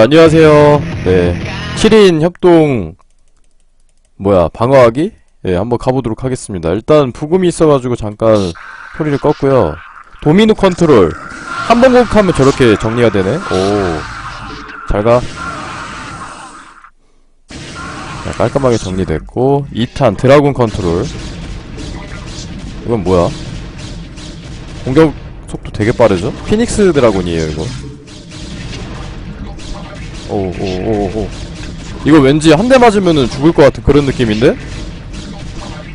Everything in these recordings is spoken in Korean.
자, 안녕하세요. 네. 7인 협동, 뭐야, 방어하기? 예, 한번 가보도록 하겠습니다. 일단, 부금이 있어가지고 잠깐 소리를 껐고요. 도미노 컨트롤. 한 번 공격하면 저렇게 정리가 되네? 오. 잘 가. 자, 깔끔하게 정리됐고. 2탄 드라군 컨트롤. 이건 뭐야? 공격 속도 되게 빠르죠? 피닉스 드라군이에요, 이거. 오오오오. 이거 왠지 한 대 맞으면은 죽을 것 같은 그런 느낌인데?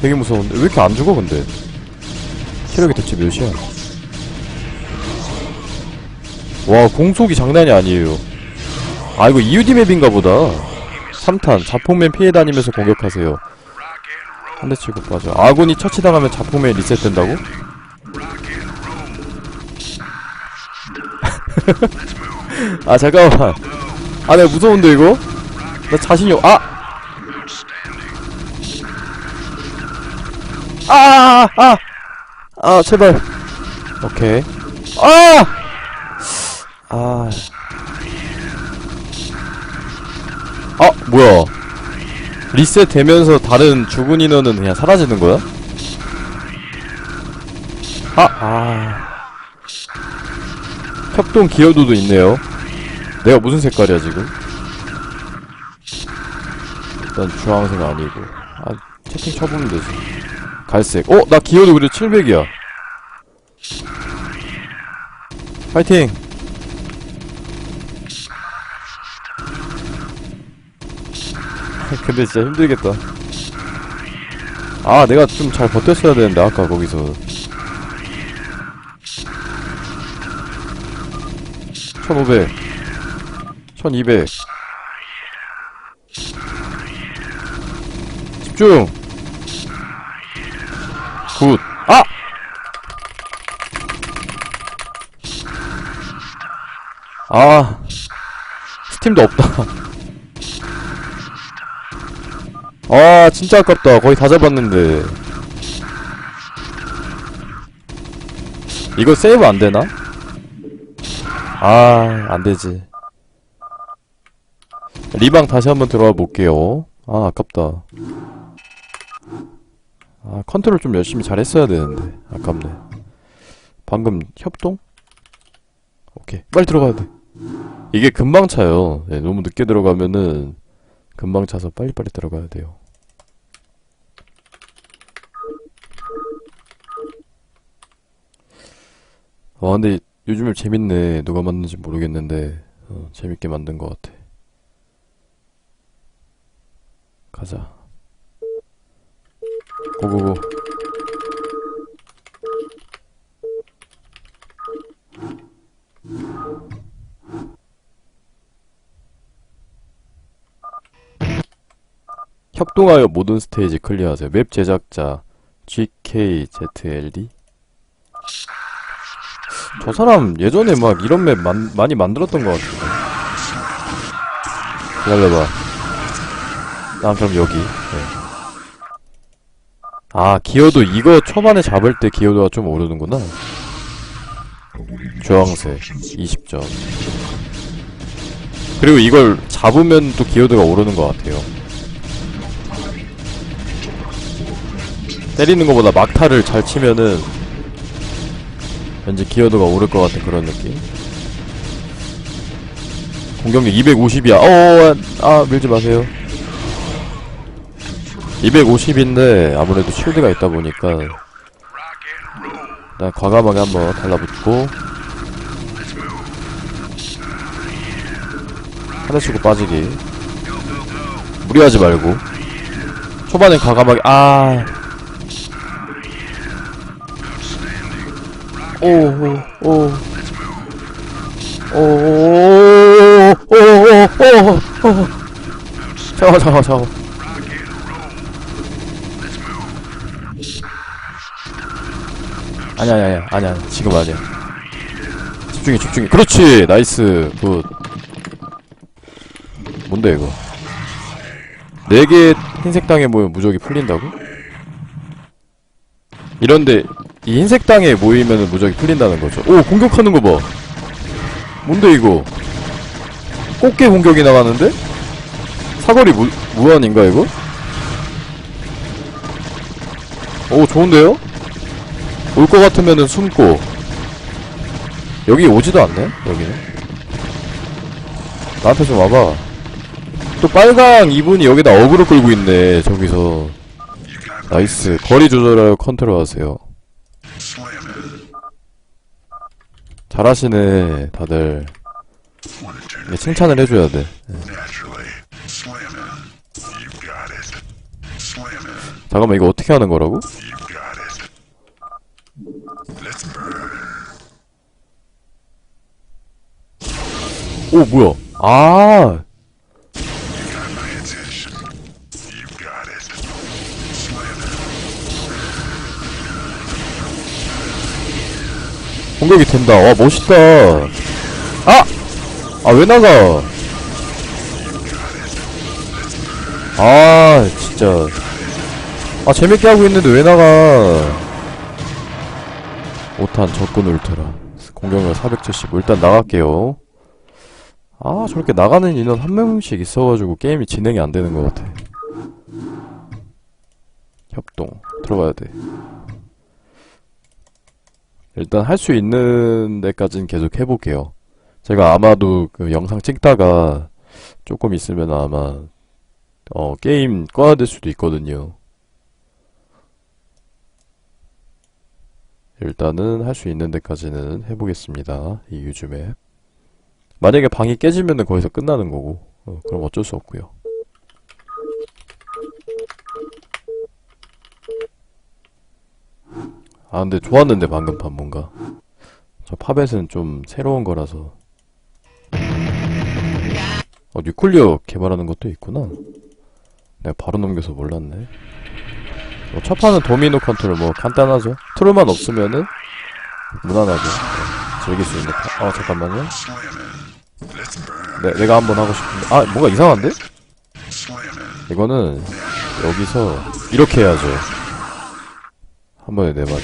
되게 무서운데. 왜 이렇게 안 죽어 근데? 체력이 대체 몇이야? 와 공속이 장난이 아니에요. 아 이거 EUD 맵인가 보다. 3탄 자폭맨 피해 다니면서 공격하세요. 한 대 치고 빠져. 아군이 처치당하면 자폭맨 리셋된다고? 아 잠깐만 아 내가 무서운데 이거? 나 자신이 없.. 아! 아! 아! 아 제발 오케이 아! 아... 아 뭐야 리셋 되면서 다른 죽은 인원은 그냥 사라지는 거야? 아! 아... 협동 기여도도 있네요 내가 무슨 색깔이야 지금? 일단 주황색 아니고. 아 채팅 쳐보면 되지. 갈색. 어? 나 기어도 그래. 700이야. 파이팅! 근데 진짜 힘들겠다. 아 내가 좀 잘 버텼어야 되는데 아까 거기서. 1500 1200 집중. 굿. 아! 아 스팀도 없다. 아 진짜 아깝다. 거의 다 잡았는데. 이거 세이브 안되나? 아 안되지 리방 다시 한번 들어와 볼게요. 아, 아깝다. 아, 컨트롤 좀 열심히 잘 했어야 되는데. 아깝네. 방금 협동? 오케이. 빨리 들어가야 돼. 이게 금방 차요. 예, 너무 늦게 들어가면은 금방 차서 빨리빨리 들어가야 돼요. 와, 근데 요즘에 재밌네. 누가 만든지 모르겠는데, 어, 재밌게 만든 것 같아. 가자. 고고고. 협동하여 모든 스테이지 클리어하세요. 맵 제작자 GKZLD 저 사람 예전에 막 이런 맵 만, 많이 만들었던 것 같은데 기다려봐 난 그럼 여기. 네. 아 기어도 이거 초반에 잡을 때 기어도가 좀 오르는구나. 주황색 20점. 그리고 이걸 잡으면 또 기어도가 오르는 것 같아요. 때리는 것보다 막타를 잘 치면은 왠지 기어도가 오를 것 같은 그런 느낌? 공격력 250이야. 어어 아 밀지 마세요 250인데 아무래도 쉴드가 있다 보니까 일단 과감하게 한번 달라붙고 하나 치고 빠지기. 무리하지 말고. 초반엔 과감하게 아. 오오오. 오오오오오오오. 잠깐만 잠깐만 잠깐만 아니야 아니야 아니야 아니야 지금 아니야 집중해 집중해. 그렇지! 나이스 굿. 뭔데 이거? 4개 흰색 땅에 모이면 무적이 풀린다고? 이런데 이 흰색 땅에 모이면 무적이 풀린다는 거죠. 오 공격하는 거봐. 뭔데 이거? 꽃게 공격이 나가는데? 사거리 무, 무한인가 이거? 오 좋은데요? 올 것 같으면은 숨고. 여기 오지도 않네 여기는. 나한테 좀 와봐. 또 빨강 이분이 여기다 어그로 끌고 있네 저기서. 나이스. 거리 조절하여 컨트롤 하세요. 잘하시네 다들. 이게 칭찬을 해줘야 돼. 잠깐만 이거 어떻게 하는 거라고? You got it. Let's burn. 오 뭐야? 아. 공격이 된다. 와 멋있다. 아! 아 왜 나가? 아 진짜. 아 재밌게 하고 있는데 왜 나가? 5탄 적군 울트라. 공격력 475 일단 나갈게요 아 저렇게 나가는 인원 한 명씩 있어가지고 게임이 진행이 안 되는 것 같아 협동 들어가야 돼 일단 할 수 있는 데까지는 계속 해볼게요. 제가 아마도 그 영상 찍다가 조금 있으면 아마 어 게임 꺼야 될 수도 있거든요. 일단은 할 수 있는 데까지는 해보겠습니다. 이 유즈맵. 만약에 방이 깨지면은 거기서 끝나는 거고 어, 그럼 어쩔 수 없고요. 아 근데 좋았는데 방금 판 뭔가 저 팝잇은 좀 새로운 거라서 어 뉴클리어 개발하는 것도 있구나 내가 바로 넘겨서 몰랐네 뭐첫 판은 도미노 컨트롤 뭐 간단하죠 트롤만 없으면은 무난하게 네, 즐길 수 있는 판. 어 잠깐만요. 네, 내가 한번 하고 싶은데 아 뭔가 이상한데? 이거는 여기서 이렇게 해야죠 한 번에 네 마리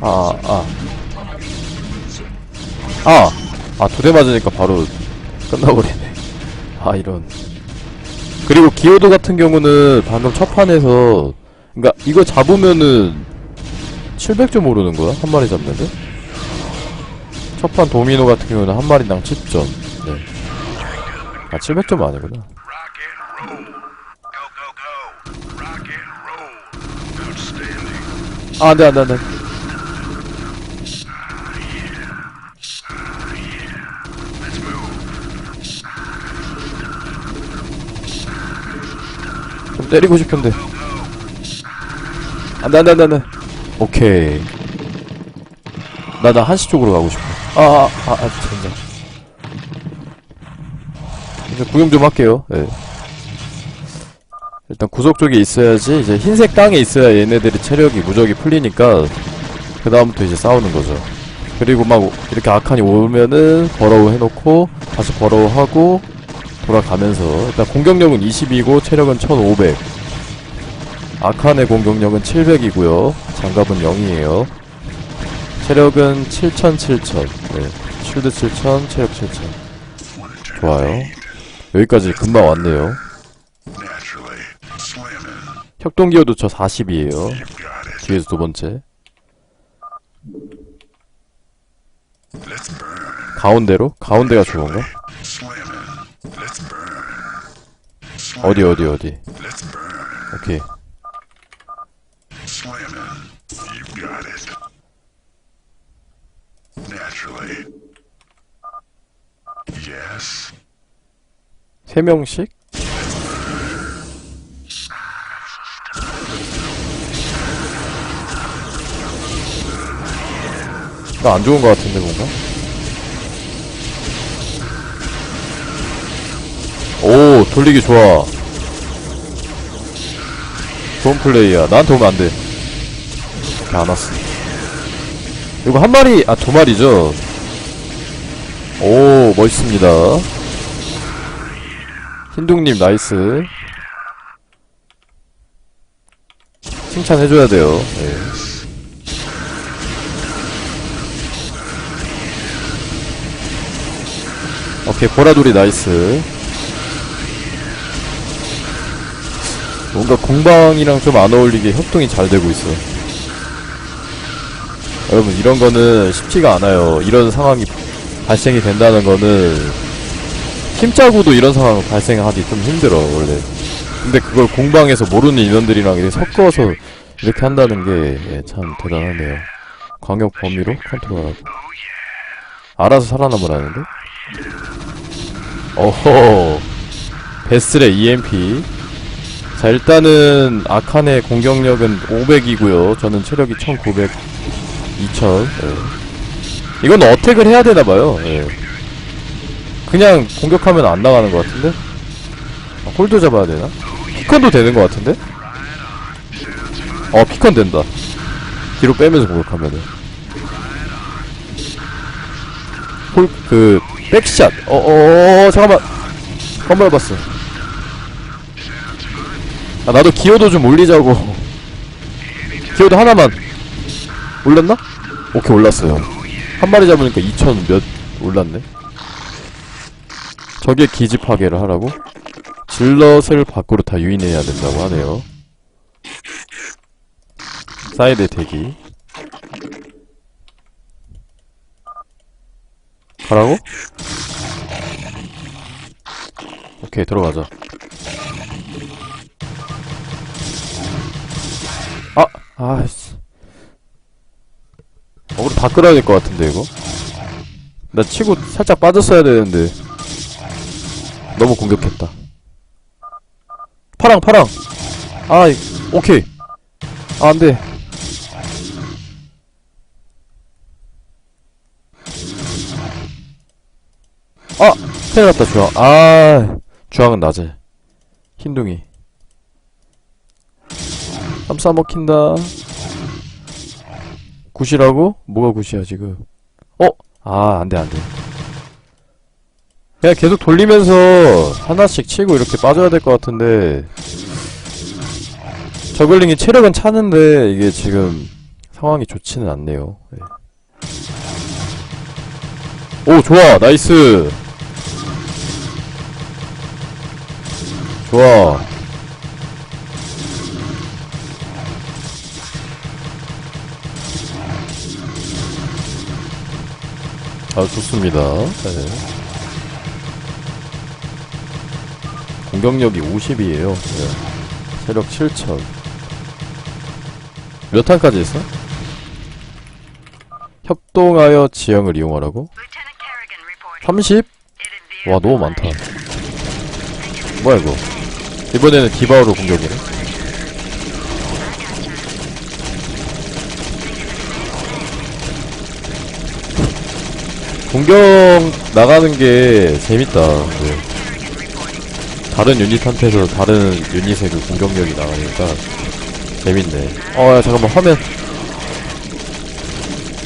아, 아. 아! 아, 두 대 맞으니까 바로 끝나버리네. 아, 이런. 그리고 기어도 같은 경우는 방금 첫 판에서, 그니까, 이거 잡으면은, 700점 오르는 거야? 한 마리 잡는데? 첫 판 도미노 같은 경우는 한 마리당 10점. 네. 아, 700점 아니구나. Rock and roll. Go, go, go. Rock and roll. Outstanding. 아, 안 돼, 안 돼, 안 돼. Let's move. 좀 때리고 싶은데. 안 돼, 안 돼, 안 돼, 안 돼. 오케이. 나, 나 한시 쪽으로 가고 싶어. 아, 아, 아, 아, 진짜. 이제 구경 좀 할게요. 네. 일단 구석 쪽에 있어야지, 이제 흰색 땅에 있어야 얘네들이 체력이 무적이 풀리니까, 그 다음부터 이제 싸우는 거죠. 그리고 막, 이렇게 아칸이 오면은, 버러우 해놓고, 다시 버러우 하고, 돌아가면서, 일단 공격력은 20이고, 체력은 1500. 아칸의 공격력은 700이고요. 장갑은 0이에요. 체력은 7000, 7000. 네. 쉴드 7000, 체력 7000. 좋아요. 여기까지 금방 왔네요. 협동기어도 저 40이에요. You got it. 뒤에서 두 번째. 가운데로? 가운데가 좋은가? 어디, 어디, 어디. 오케이. Slamming. You got it. Naturally. Yes. 세 명씩? 나 안 좋은 것 같은데, 뭔가? 오, 돌리기 좋아. 좋은 플레이야. 나한테 오면 안 돼. 자, 안 왔어. 이거 한 마리, 아, 두 마리죠? 오, 멋있습니다. 흰둥님, 나이스. 칭찬해줘야 돼요. 네. 오케이, 보라돌이 나이스. 뭔가 공방이랑 좀 안 어울리게 협동이 잘 되고 있어 여러분 이런 거는 쉽지가 않아요. 이런 상황이 발생이 된다는 거는 팀 짜고도 이런 상황 발생하기 좀 힘들어 원래. 근데 그걸 공방에서 모르는 인원들이랑 섞어서 이렇게 한다는 게 참 대단하네요. 광역 범위로 컨트롤하고. 알아서 살아남으라는데? 어허. 베슬의 EMP 자 일단은 아칸의 공격력은 500이고요 저는 체력이 1900 2000 예. 이건 어택을 해야 되나봐요 예. 그냥 공격하면 안 나가는 것 같은데? 아, 홀도 잡아야 되나? 피컨도 되는 것 같은데? 어 피컨 된다 뒤로 빼면서 공격하면은 홀, 그, 백샷. 어, 어, 어, 잠깐만. 한번 해봤어. 아, 나도 기어도 좀 올리자고. 기어도 하나만. 올렸나? 오케이, 올랐어요. 한 마리 잡으니까 2천 몇 올랐네. 저게 기지 파괴를 하라고? 질럿을 밖으로 다 유인해야 된다고 하네요. 사이드 대기. 가라고? 오케이 들어가자 아! 아이씨 어그로 다 끌어야 될 것 같은데 이거 나 치고 살짝 빠졌어야 되는데 너무 공격했다 파랑 파랑 아 이- 오케이 아 안돼 아! 큰일 났다, 주황. 아, 주황은 낮에. 흰둥이. 쌈 싸먹힌다. 굿이라고? 뭐가 굿이야, 지금. 어? 아, 안 돼, 안 돼. 그냥 계속 돌리면서 하나씩 치고 이렇게 빠져야 될 것 같은데. 저글링이 체력은 차는데, 이게 지금 상황이 좋지는 않네요. 네. 오, 좋아, 나이스. 좋아. 아, 좋습니다. 네. 공격력이 50이에요. 체력 7000. 몇 탄까지 했어? 협동하여 지형을 이용하라고? Lieutenant Kerrigan 30? reporting. It is the 와, 너무 많다. 뭐야, 이거. 이번에는 디바우로 공격이네. 공격 나가는 게 재밌다. 네. 다른 유닛한테서 다른 유닛의 그 공격력이 나가니까 재밌네. 어, 야, 잠깐만, 화면.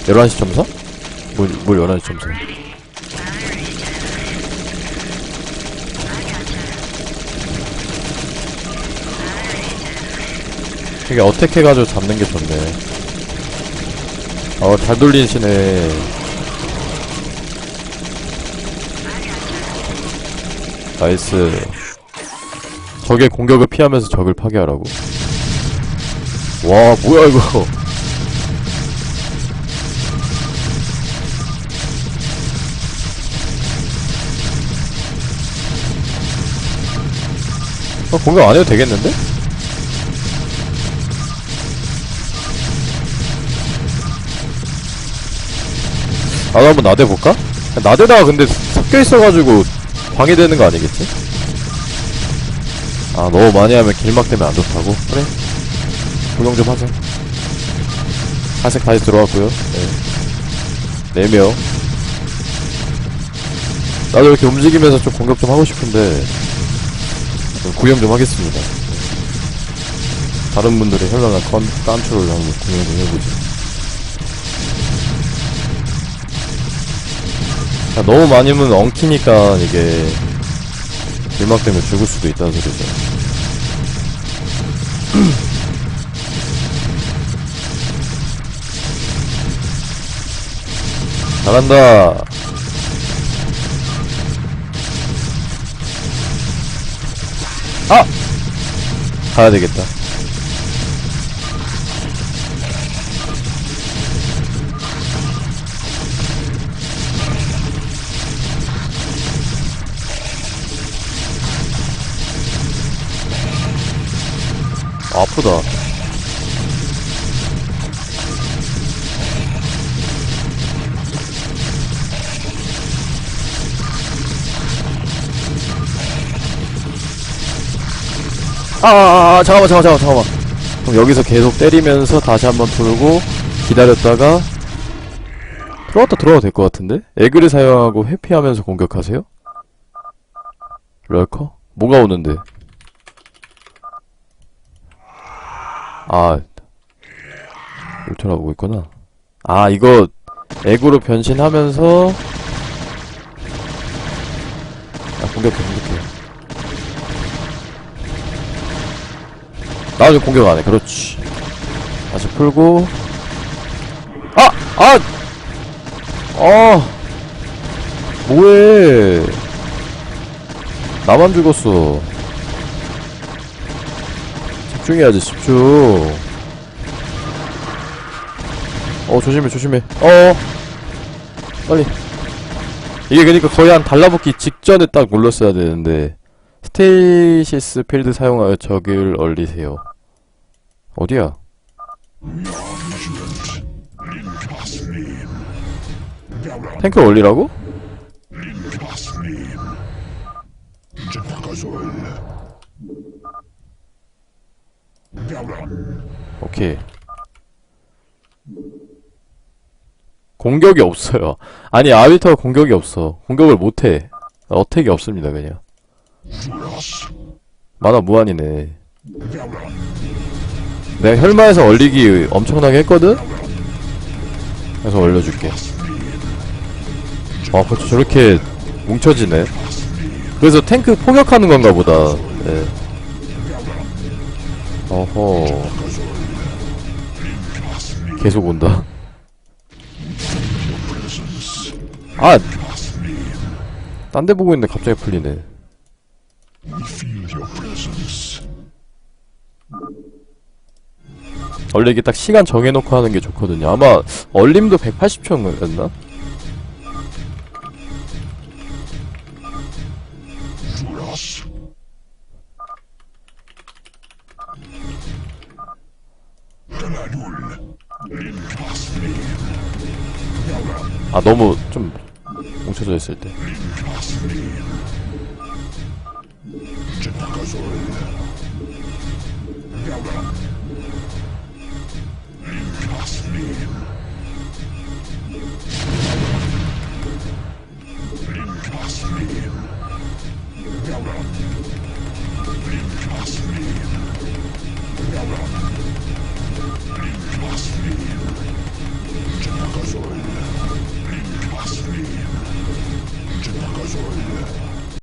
11시 점사? 뭘, 뭘 11시 점사? 이게 어떻게 해가지고 잡는 게 좋네. 어, 잘 돌리시네. 나이스. 적의 공격을 피하면서 적을 파괴하라고. 와, 뭐야, 이거. 어, 공격 안 해도 되겠는데? 나도 한번 나대볼까? 나대다가 근데 섞여있어가지고 방해되는 거 아니겠지? 아 너무 많이 하면 길막 때문에 안 좋다고? 그래. 구경 좀 하자. 하색 다시 들어왔고요. 네. 4명. 나도 이렇게 움직이면서 좀 공격 좀 하고 싶은데 좀 구경 좀 하겠습니다. 다른 분들의 현란한 컨, 깐트롤을 한번 구경 좀 해보지 아, 너무 많이 면 엉키니까 이게 길막 때문에 죽을 수도 있다는 소리죠. 잘한다. 아! 가야 되겠다. 아프다. 아, 아, 아, 잠깐만, 잠깐만, 잠깐만, 잠깐만. 그럼 여기서 계속 때리면서 다시 한번 돌고 기다렸다가 들어왔다 들어와도 될 것 같은데? 에그를 사용하고 회피하면서 공격하세요? 럴커? 뭐가 오는데? 아, 울트라 보고 있구나. 아, 이거 에그로 변신하면서 아, 공격해, 공격해. 나 지금 공격 안 해. 그렇지. 다시 풀고. 아! 아! 아! 뭐해. 나만 죽었어. 집중해야지, 집중. 어, 조심해, 조심해. 어! 빨리. 이게 그니까 거의 한 달라붙기 직전에 딱 눌렀어야 되는데. 스테이시스 필드 사용하여 적을 얼리세요. 어디야? 탱크 올리라고? 오케이. 공격이 없어요. 아니, 아비터가 공격이 없어. 공격을 못해. 어택이 없습니다, 그냥. 만화 무한이네. 내가 혈마에서 얼리기 엄청나게 했거든? 그래서 얼려줄게. 아, 벌써 저렇게 뭉쳐지네. 그래서 탱크 포격하는 건가 보다. 네. 어허. 계속 온다. 아! 딴 데 보고 있는데 갑자기 풀리네. 원래 이게 딱 시간 정해놓고 하는 게 좋거든요. 아마 얼림도 180초였나? 아 너무 좀 뭉쳐져 있을 때 Dinosaur. because you're.